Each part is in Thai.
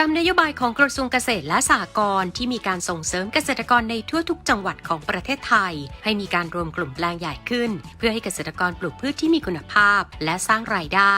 ตามนโยบายของกระทรวงเกษตรและสหกรณ์ที่มีการส่งเสริมเกษตรกรในทั่วทุกจังหวัดของประเทศไทย ให้มีการรวมกลุ่มแปลงใหญ่ขึ้น เพื่อให้เกษตรกรปลูกพืชที่มีคุณภาพ และสร้างรายได้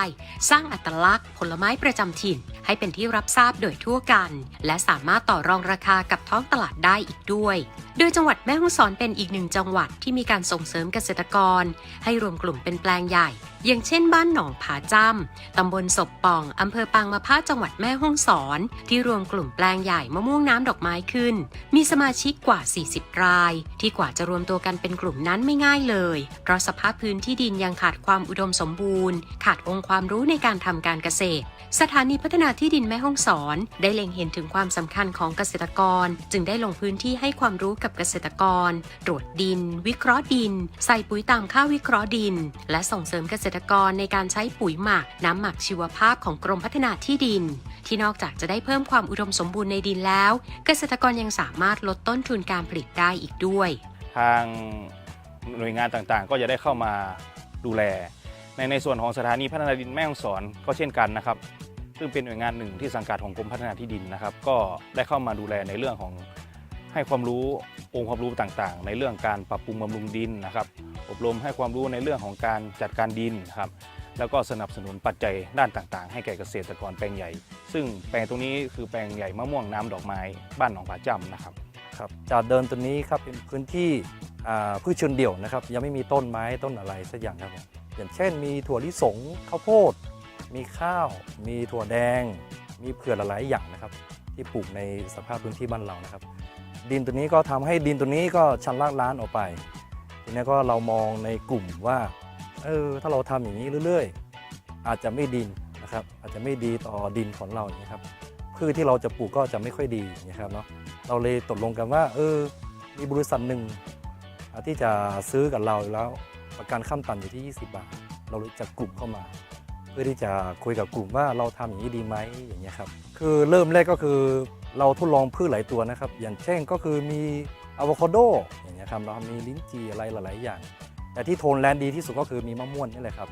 สร้างอัตลักษณ์ ผลไม้ประจำถิ่น ให้เป็นที่รับทราบโดยทั่วกัน และสามารถต่อรองราคากับท้องตลาดได้อีกด้วย โดยจังหวัดแม่ฮ่องสอนเป็นอีกหนึ่งจังหวัดที่มีการส่งเสริมเกษตรกร ให้รวมกลุ่มเป็นแปลงใหญ่อย่างเช่นบ้านหนองผาจ้ำตำบลศพป่อง อำเภอปางมะพร้าวจังหวัดแม่ฮ่องสอน ที่รวมกลุ่มแปลงใหญ่มะม่วงน้ำดอกไม้ขึ้น มีสมาชิกกว่า 40 ราย ที่กว่าจะรวมตัวกันเป็นกลุ่มนั้นไม่ง่ายเลย เพราะสภาพพื้นที่ดินยังขาดความอุดมสมบูรณ์ ขาดองค์ความรู้ในการทำการเกษตร สถานีพัฒนาที่ดินแม่ฮ่องสอน ได้เล็งเห็นถึงความสำคัญของเกษตรกร จึงได้ลงพื้นที่ให้ความรู้กับเกษตรกร ตรวจดิน วิเคราะห์ดิน ใส่ปุ๋ยตามค่าวิเคราะห์ดิน และส่งเสริมเกษตรกรในการใช้ปุ๋ยหมัก น้ำหมักชีวภาพของกรมพัฒนาที่ดิน ที่นอกจากจะได้เพิ่มความอุดมสมบูรณ์ในดินแล้ว เกษตรกรยังสามารถลดต้นทุนการผลิตได้อีกด้วย ทางหน่วยงานต่างๆ ก็จะได้เข้ามาดูแล ในในส่วนของสถานีพัฒนาดินแม่ฮ่องสอนก็เช่นกันนะครับ ซึ่งเป็นหน่วยงานหนึ่งที่สังกัดของกรมพัฒนาที่ดินนะครับ ก็ได้เข้ามาดูแลในเรื่องของให้ความรู้องค์ความรู้ต่างๆ ในเรื่องการปรับปรุงบำรุงดินนะครับ อบรมให้ความรู้ในเรื่องของการจัดการดินครับแล้วก็สนับสนุนปัจจัยด้านต่างๆ ให้แก่เกษตรกรแปลงใหญ่ ซึ่งแปลงตรงนี้คือแปลงใหญ่มะม่วงน้ำดอกไม้บ้านหนองผาจำนะครับครับจากเดิมตัวนี้ครับเป็นพื้นที่พืชเชิงเดี่ยวนะครับ ยังไม่มีต้นไม้ต้นอะไรสักอย่างครับอย่างเช่น มีถั่วลิสงข้าวโพด มีข้าว มีถั่วแดง มีเผือกหลายอย่างนะครับ ที่ปลูกในสภาพพื้นที่บ้านเรานะครับ ดินตัวนี้ก็ทำให้ดินตัวนี้ก็ชันลากล้านออกไป ทีนี้ก็เรามองในกลุ่มว่าเออถ้าเราทำอย่างนี้เรื่อยๆ อาจจะไม่ดินนะครับ อาจจะไม่ดีต่อดินของเราอย่างนี้ครับพืชที่เราจะปลูกก็จะไม่ค่อยดีอย่างนี้ครับเนาะเราเลยตกลงกันว่า เออ มีบริษัทหนึ่งที่จะซื้อกับเราแล้วประกันขั้นต่ำอยู่ที่ 20 บาท เราเลยจัดกลุ่มเข้ามา เพื่อที่จะคุยกับกลุ่มว่าเราทำอย่างนี้ดีไหมอย่างเงี้ยครับ คือเริ่มแรกก็คือเราทดลองพืชหลายตัวนะครับ อย่างเช่นก็คือมี อะโวคาโดอย่างเงี้ยครับเรามีลิ้นจี่อะไรหลาย ๆ อย่าง แต่ที่โทนแลนด์ดีที่สุดก็คือมีมะม่วงนี่แหละครับ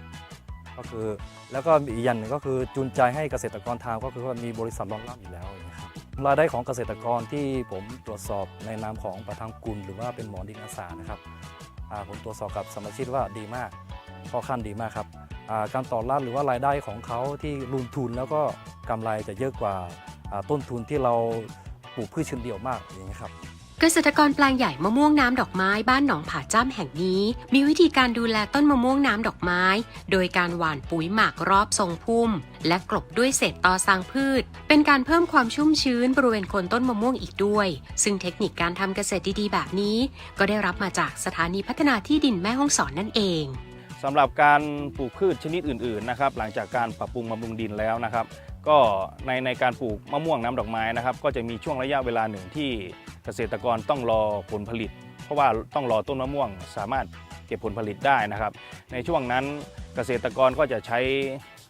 ก็คือแล้วก็อีกอย่างหนึ่งก็คือจูนใจให้เกษตรกรทำก็คือว่ามีบริษัทรองรับอยู่แล้วอย่างเงี้ยครับรายได้ของเกษตรกรที่ผมตรวจสอบในนามของประธานกุลหรือว่าเป็นหมอดินอาสานะครับผมตรวจสอบกับสมาชิกว่าดีมากข้อขั้นดีมากครับการต่อรับหรือว่ารายได้ของเขาที่ลงทุนแล้วก็กำไรจะเยอะกว่าต้นทุนที่เราปลูกพืชเชิงเดียวมากอย่างนี้ยครับ เกษตรกรแปลงใหญ่มะม่วงน้ำดอกไม้บ้านหนองผาจ้ำแห่งนี้ มีวิธีการดูแลต้นมะม่วงน้ำดอกไม้ โดยการหว่านปุ๋ยหมักรอบทรงพุ่ม และกลบด้วยเศษตอสร้างพืช เป็นการเพิ่มความชุ่มชื้นบริเวณโคนต้นมะม่วงอีกด้วย ซึ่งเทคนิคการทำเกษตรดีๆ แบบนี้ ก็ได้รับมาจากสถานีพัฒนาที่ดินแม่ฮ่องสอนนั่นเองสำหรับการปลูกพืชชนิดอื่นๆนะครับหลังจากการปรับปรุงบำรุงดินแล้วนะครับ ก็ในในการปลูกมะม่วงน้ำดอกไม้นะครับ ก็จะมีช่วงระยะเวลาหนึ่งที่ เกษตรกรต้องรอผลผลิต เพราะว่าต้องรอต้นมะม่วงสามารถเก็บผลผลิตได้นะครับ ในช่วงนั้นเกษตรกรก็จะใช้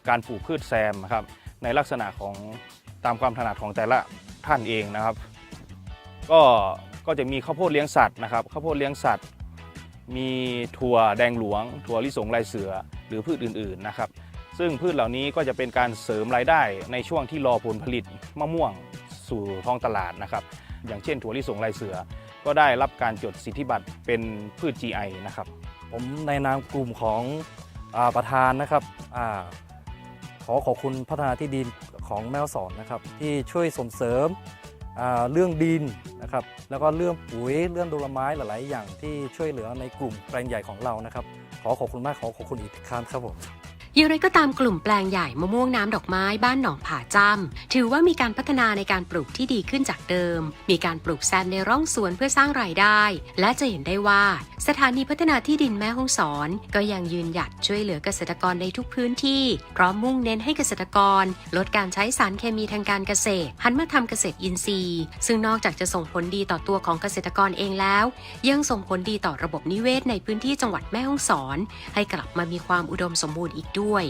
การปลูกพืชแซมนะครับในลักษณะของตามความถนัดของแต่ละท่านเองนะครับ ก็ก็จะมีข้าวโพดเลี้ยงสัตว์นะครับข้าวโพดเลี้ยงสัตว์ มีถั่วแดงหลวง ถั่วลิสงลายเสือหรือพืชอื่นๆนะครับ ซึ่งพืชเหล่านี้ก็จะเป็นการเสริมรายได้ในช่วงที่รอผลผลิตมะม่วงสู่ท้องตลาดนะครับ อย่างเช่นถั่วลิสงลายเสือ ก็ได้รับการจดสิทธิบัตรเป็นพืช GI นะครับ ผมในนามกลุ่มของอาประธานนะครับอาขอขอบคุณพัฒนาที่ดินของแม่ฮ่องสอนนะครับ ที่ช่วยส่งเสริมอ่าเรื่องดินนะครับ แล้วก็เรื่องปุ๋ยเรื่องดุลไม้หลาย ๆ อย่างที่ช่วยเหลือในกลุ่มแปลงใหญ่ของเรานะครับ ขอขอบคุณมากขอขอบคุณอีกครั้งครับผม อย่างไรก็ตามกลุ่มแปลงใหญ่มะม่วงน้ำดอกไม้บ้านหนองผาจ้ำถือว่ามีการพัฒนาในการปลูกที่ดีขึ้นจากเดิม มีการปลูกแซมในร่องสวนเพื่อสร้างรายได้ และจะเห็นได้ว่า สถานีพัฒนาที่ดินแม่ฮ่องสอน ก็ยังยืนหยัดช่วยเหลือเกษตรกรในทุกพื้นที่ พร้อมมุ่งเน้นให้เกษตรกร ลดการใช้สารเคมีทางการเกษตรหันมาทำเกษตรอินทรีย์ ซึ่งนอกจากจะส่งผลดีต่อตัวของเกษตรกรเองแล้ว ยังส่งผลดีต่อระบบนิเวศในพื้นที่จังหวัดแม่ฮ่องสอน ให้กลับมามีความอุดมสมบูรณ์อีกด้วยด้วย